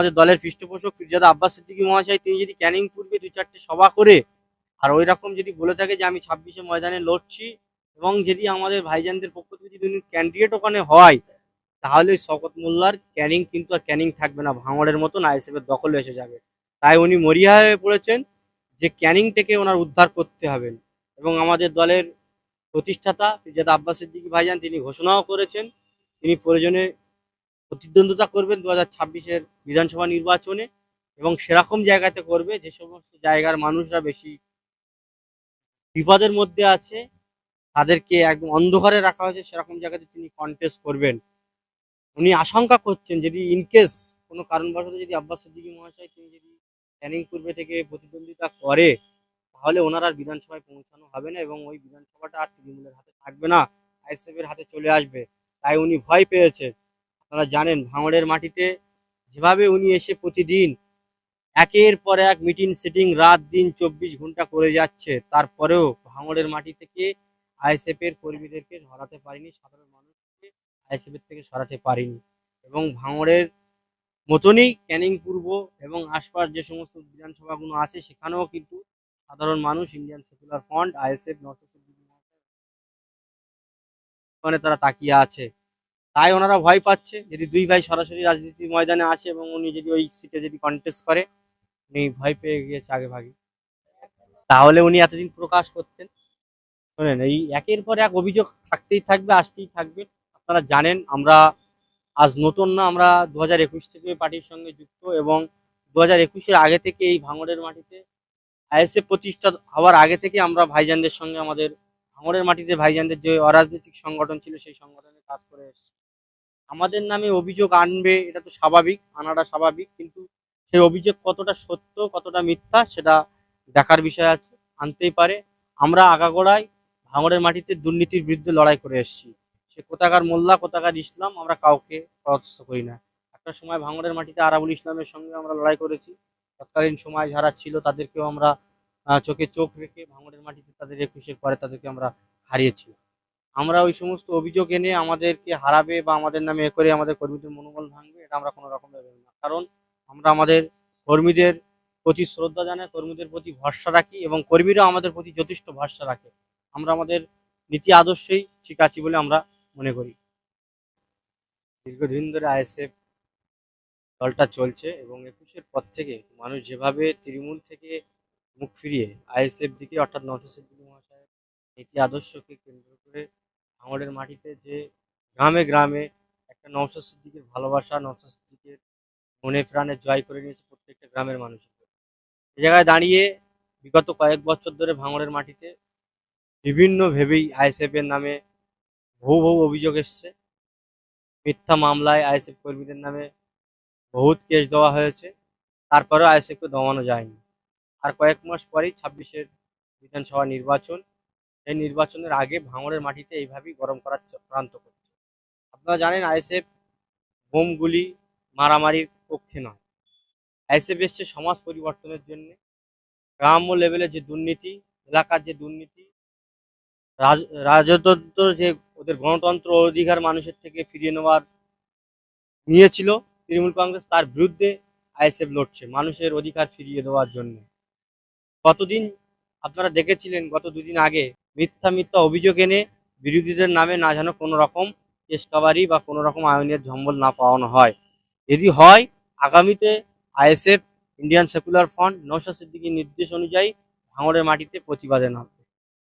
আমাদের দলের পৃষ্ঠপোষক ফিরজাদা আব্বাস সিদ্দিকী মহাশয়, তিনি যদি ক্যানিং পূর্বে দু চারটে সভা করে, আর ওই রকম যদি বলে থাকে যে আমি ছাব্বিশে ময়দানে লড়ছি এবং যদি আমাদের ভাইজানদের পক্ষ থেকে যদি ক্যান্ডিডেট ওখানে হয়, তাহলে শকত মোল্লার ক্যানিং কিন্তু আর ক্যানিং থাকবে না, ভাঙড়ের মতন আইএসএফ এর দখলে এসে যাবে। তাই উনি মরিয়া হয়ে পড়েছেন যে ক্যানিং থেকে ওনার উদ্ধার করতে হবেন এবং আমাদের দলের প্রতিষ্ঠাতা ফিরজাদা আব্বাস সিদ্দিকী ভাইজান, তিনি ঘোষণাও করেছেন, তিনি প্রয়োজনে প্রতিদ্বন্দ্বিতা করবেন দু হাজার ছাব্বিশের বিধানসভা নির্বাচনে এবং সেরকম জায়গাতে করবে যে সমস্ত জায়গার মানুষরা বেশি বিপদের মধ্যে আছে, তাদেরকে একদম অন্ধকারে রাখা হয়েছে, সেরকম জায়গাতে তিনি কন্টেস্ট করবেন। উনি আশঙ্কা করছেন যদি ইনকেস কোনো কারণবশত যদি আব্বাস সিদ্দিকী মহাশয় তিনি যদি ক্যানিং পূর্বে থেকে প্রতিদ্বন্দ্বিতা করে, তাহলে ওনার আর বিধানসভায় পৌঁছানো হবে না এবং ওই বিধানসভাটা আর তৃণমূলের হাতে থাকবে না আইএসএফ এর হাতে চলে আসবে। তাই উনি ভয় পেয়েছে আপনারা জানেন ভাঙড়ের মাটিতে যেভাবে উনি এসে প্রতিদিন একের পর এক মিটিং সেটিং রাত দিন চব্বিশ ঘণ্টা করে যাচ্ছে, তারপরেও ভাঙড়ের মাটি থেকে আইএসএফ এর কর্মীদেরকে সরাতে পারিনি, সাধারণ মানুষকে আইএসএফ এর থেকে সরাতে পারিনি এবং ভাঙড়ের মতনই ক্যানিং পূর্ব এবং আশপাশ যে সমস্ত বিধানসভাগুলো আছে সেখানেও কিন্তু সাধারণ মানুষ Indian secular front ISF north ওখানে তারা তাকিয়ে আছে। তাই ওনারা ভয় পাচ্ছে। যদি দুই ভাই সরাসরি রাজনীতির ময়দানে আসে এবং উনি যদি ওই সিটে যদি কন্টেস্ট করে, উনি ভয় পেয়ে গিয়েছে আগে ভাগে তাহলে উনি এতদিন প্রকাশ করতেন। শোনেন, এই একের পর এক অভিযোগ থাকতেই থাকবে, আসতেই থাকবে। আপনারা জানেন, আমরা আজ নতুন না, আমরা দু হাজার একুশ থেকে পার্টির সঙ্গে যুক্ত এবং দু হাজার একুশের আগে থেকে এই ভাঙড়ের মাটিতে আইএসএফ প্রতিষ্ঠা হওয়ার আগে থেকে আমরা ভাইজানদের সঙ্গে আমাদের, ভাঙড়ের মাটিতে ভাইজানদের যে অরাজনৈতিক সংগঠন ছিল সেই সংগঠনে কাজ করে এসেছি। আমাদের নামে অভিযোগ আনবে, এটা তো স্বাভাবিক, আনাটা স্বাভাবিক, কিন্তু সেই অভিযোগ কতটা সত্য, কতটা মিথ্যা সেটা দেখার বিষয় আছে, আনতেই পারে। আমরা আগাগোড়ায় ভাঙড়ের মাটিতে দুর্নীতির বিরুদ্ধে লড়াই করে এসেছি। সে কোথাকার মোল্লা, কোথাকার ইসলাম, আমরা কাউকে পরাস্ত করি না। একটা সময় ভাঙড়ের মাটিতে আরাবুল ইসলামের সঙ্গে আমরা লড়াই করেছি। তৎকালীন সময় যারা ছিল তাদেরকেও আমরা চোখে চোখ রেখে ভাঙড়ের মাটিতে তাদের একুশের পরে তাদেরকে আমরা হারিয়েছি আমরা ওই সমস্ত অভিযোগ এনে আমাদেরকে হারাবে বা আমাদের নামে এ করে আমাদের কর্মীদের মনোবল ভাঙবে, এটা আমরা কোনো রকম ভেবে না। কারণ আমরা আমাদের কর্মীদের প্রতি শ্রদ্ধা জানাই, কর্মীদের প্রতি ভরসা রাখি এবং কর্মীরাও আমাদের প্রতি যথেষ্ট ভরসা রাখে। আমরা আমাদের নীতি আদর্শেই ঠিক আছি বলে আমরা মনে করি। দীর্ঘদিন ধরে আইএসএফ দলটা চলছে এবং একুশের পর থেকে মানুষ যেভাবে তৃণমূল থেকে মুখ ফিরিয়ে আইএসএফ দিকে, অর্থাৎ নওশাদ সিদ্দিকী মহাশয়ের নীতি আদর্শকে কেন্দ্র করে ভাঙড়ের মাটিতে যে গ্রামে গ্রামে একটা নওশাদ সিদ্দিকের ভালোবাসা, নওশাদ সিদ্দিকের মনে প্রাণে জয় করে নিয়েছে প্রত্যেকটা গ্রামের মানুষের এই জায়গায় দাঁড়িয়ে বিগত কয়েক বছর ধরে ভাঙড়ের মাটিতে বিভিন্ন ভেবেই আইএসএফ এর নামে বহু বহু অভিযোগ এসছে। মিথ্যা মামলায় আইএসএফ কর্মীদের নামে বহুত কেস দেওয়া হয়েছে। তারপরেও আইএসএফকে দমানো যায়নি। আর কয়েক মাস পরেই ছাব্বিশের বিধানসভা নির্বাচন এই নির্বাচনের আগে ভাঙড়ের মাটিতে এইভাবেই গরম করার চক্রান্ত করছে। আপনারা জানেন আইএসএফ বোমগুলি মারামারির পক্ষে নয়। আইএসএফ এসছে সমাজ পরিবর্তনের জন্য। গ্রাম্য লেভেলে যে দুর্নীতি, এলাকার যে দুর্নীতি, রাজ রাজতন্ত্র যে ওদের গণতন্ত্র অধিকার মানুষের থেকে ফিরিয়ে নেওয়ার নিয়েছিল, তৃণমূল কংগ্রেস তার বিরুদ্ধে আইএসএফ লড়ছে মানুষের অধিকার ফিরিয়ে দেওয়ার জন্য। কতদিন আপনারা দেখেছিলেন গত দুদিন আগে মিথ্যা মিথ্যা অভিযোগ এনে বিরোধীদের নামে না যেন কোনো রকম কেসকাবারি বা কোনো রকম আইনের ঝম্বল না পাওয়ানো হয়। যদি হয়, আগামীতে ISF, Indian secular front Nausha সিদ্দিকির নির্দেশ অনুযায়ী ভাঙড়ের মাটিতে প্রতিবাদে নামবে।